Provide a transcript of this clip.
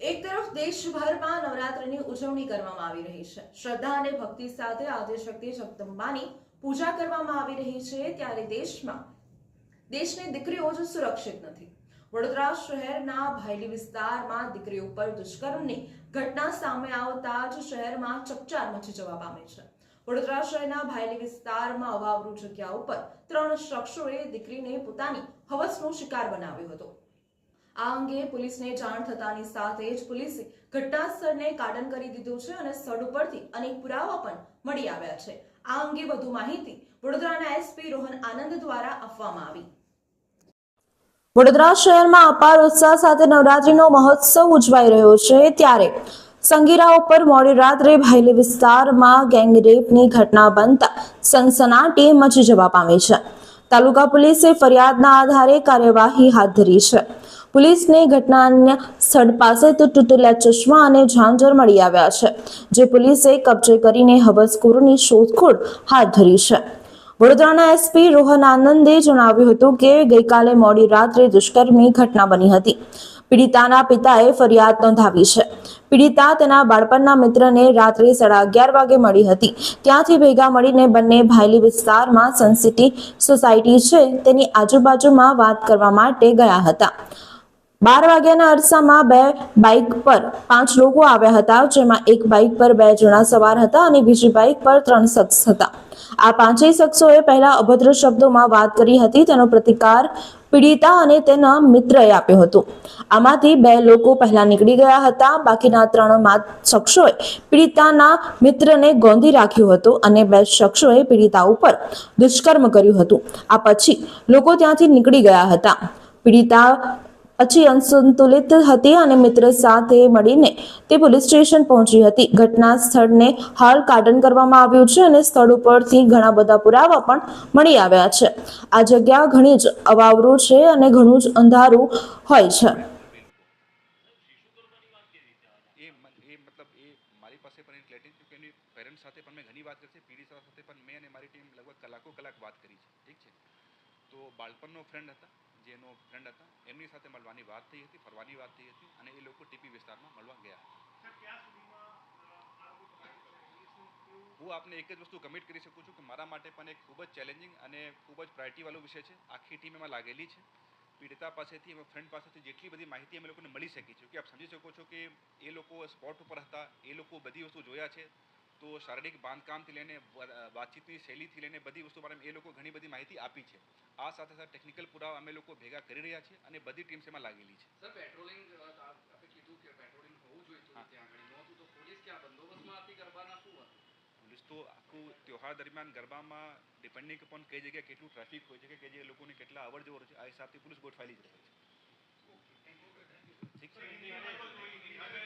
એક તરફ દેશભરમાં નવરાત્રિની ઉજવણી કરવામાં આવી રહી છે. શ્રદ્ધા અને ભક્તિ સાથે આદ્યશક્તિ જગદંબાની પૂજા કરવામાં આવી રહી છે. ત્યારે દેશમાં, દેશની દીકરીઓ જ સુરક્ષિત નથી. વડોદરા શહેરના ભાયલી વિસ્તારમાં દીકરીઓ ઉપર દુષ્કર્મની ઘટના સામે આવતા જ શહેરમાં ચકચાર મચી જવા પામે છે. વડોદરા શહેરના ભાયલી વિસ્તારમાં અવાવરૂ જગ્યા ઉપર ત્રણ શખ્સોએ દીકરીને પોતાની હવસનો શિકાર બનાવ્યો હતો. આ અંગે પોલીસને જાણ થતાની સાથે જ પોલીસે ઘટનાસ્થળને કાર્ડન કરી દીધું છે અને સ્થળ ઉપરથી અનેક પુરાવા પણ મળી આવ્યા છે. આ અંગે વધુ માહિતી વડોદરાના એસપી રોહન આનંદ દ્વારા આપવામાં આવી. વડોદરા શહેરમાં અપાર ઉત્સાહ સાથે નવરાત્રીનો મહોત્સવ ઉજવાઈ રહ્યો છે ત્યારે સંગીરા ઉપર મોડી રાત્રે ભાયલી વિસ્તારમાં ગેંગરેપની ઘટના બનતા સનસનાટી મચી જવા પામી છે. તાલુકા પોલીસે ફરિયાદના આધારે કાર્યવાહી હાથ ધરી છે. પોલીસને ઘટનાના સ્થળ પાસેથી તૂટેલા ચશ્મા અને ઝાંઝર મળી આવ્યા છે, જે પોલીસે કબજે કરીને હવસખોરોની શોધખોળ હાથ ધરી છે. વડોદરાના એસપી રોહન આનંદે જણાવ્યું હતું કે, ગઈકાલે મોડી રાત્રે દુષ્કર્મની ઘટના બની હતી. પીડિતાના પિતાએ ફરિયાદ નોંધાવી છે. પીડિતા તેના બાળપણના મિત્રને રાત્રે સાડા અગિયાર વાગે મળી હતી. ત્યાંથી ભેગા મળીને બંને ભાયલી વિસ્તારમાં સનસિટી સોસાયટી છે, તેની આજુબાજુમાં વાત કરવા માટે ગયા હતા. બાર વાગ્યાના અરસામાં બે બાઇક પર પાંચ લોકો આવ્યા હતા, જેમાં એક બાઇક પર બે જણા સવાર હતા અને બીજી બાઇક પર ત્રણ શખ્સ હતા. આ પાંચેય શખ્સોએ પહેલા અભદ્ર શબ્દોમાં વાત કરી હતી, તેનો પ્રતિકાર પીડિતા અને તેના મિત્રએ આપ્યો હતો. આમાંથી બે લોકો પહેલા નીકળી ગયા હતા, બાકીના ત્રણ શખ્સોએ પીડિતાના મિત્રને ગોંધી રાખ્યો હતો અને બે શખ્સોએ પીડિતા ઉપર દુષ્કર્મ કર્યું હતું. આ પછી લોકો ત્યાંથી નીકળી ગયા હતા. પીડિતા પછી અસંતુલિત હતી અને મિત્ર સાથે મળીને તે પોલીસ સ્ટેશન પહોંચી હતી. ઘટના સ્થળને હાલ કાર્ડન કરવામાં આવ્યું છે અને સ્થળ ઉપરથી ઘણા બધા પુરાવા પણ મળી આવ્યા છે. આ જગ્યા ઘણી જ અવાવરું છે અને ઘણું જ અંધારું હોય છે. છે. તો બાળપણનો ફ્રેન્ડ હતા. જેનો ફ્રેન્ડ હતા એમની સાથે મળવાની વાત થઈ હતી ફરવાની વાત થઈ હતી અને એ લોકો ટીપી વિસ્તારમાં મળવા ગયા હતા. હું આપને એક જ વસ્તુ કમિટ કરી શકું છું કે મારા માટે પણ એક ખૂબ જ ચેલેન્જિંગ અને ખૂબ જ પ્રાયોરિટીવાળો વિષય છે. આખી ટીમ એમાં લાગેલી છે. પીડિતા પાસેથી એમાં ફ્રેન્ડ પાસેથી જેટલી બધી માહિતી અમે લોકોને મળી શકી છે. કે આપ સમજી શકો છો કે એ લોકો સ્પોટ ઉપર હતા એ લોકો બધી વસ્તુ જોયા છે. તો શારીરિક બાંધકામથી લઈને વાતચીતની શૈલીથી લઈને બધી વસ્તુ બારે એ લોકો ઘણી બધી માહિતી આપી છે. આ સાથે સાથે ટેકનિકલ પુરાવા અમે લોકો ભેગા કરી રહ્યા છીએ અને બધી ટીમ્સ એમાં લાગેલી છે. સર પેટ્રોલિંગ આપે કીધું કે પેટ્રોલિંગ હોવું જોઈએ તો ત્યાં આગળ. નહોતું તો પોલીસ ક્યાં બંદોબસ્તમાં હતી ગરબાના શું હતું? પોલીસ તો આખું ત્યોહાર દરમિયાન ગરબામાં ડિપેન્ડિંગ અપોન કઈ જગ્યાએ કેટલું ટ્રાફિક હોય છે કે જે લોકોને કેટલા અવર જવર છે આ હિસાબથી પોલીસ ગોઠવાયેલી જ રહે છે. ઠીક છે?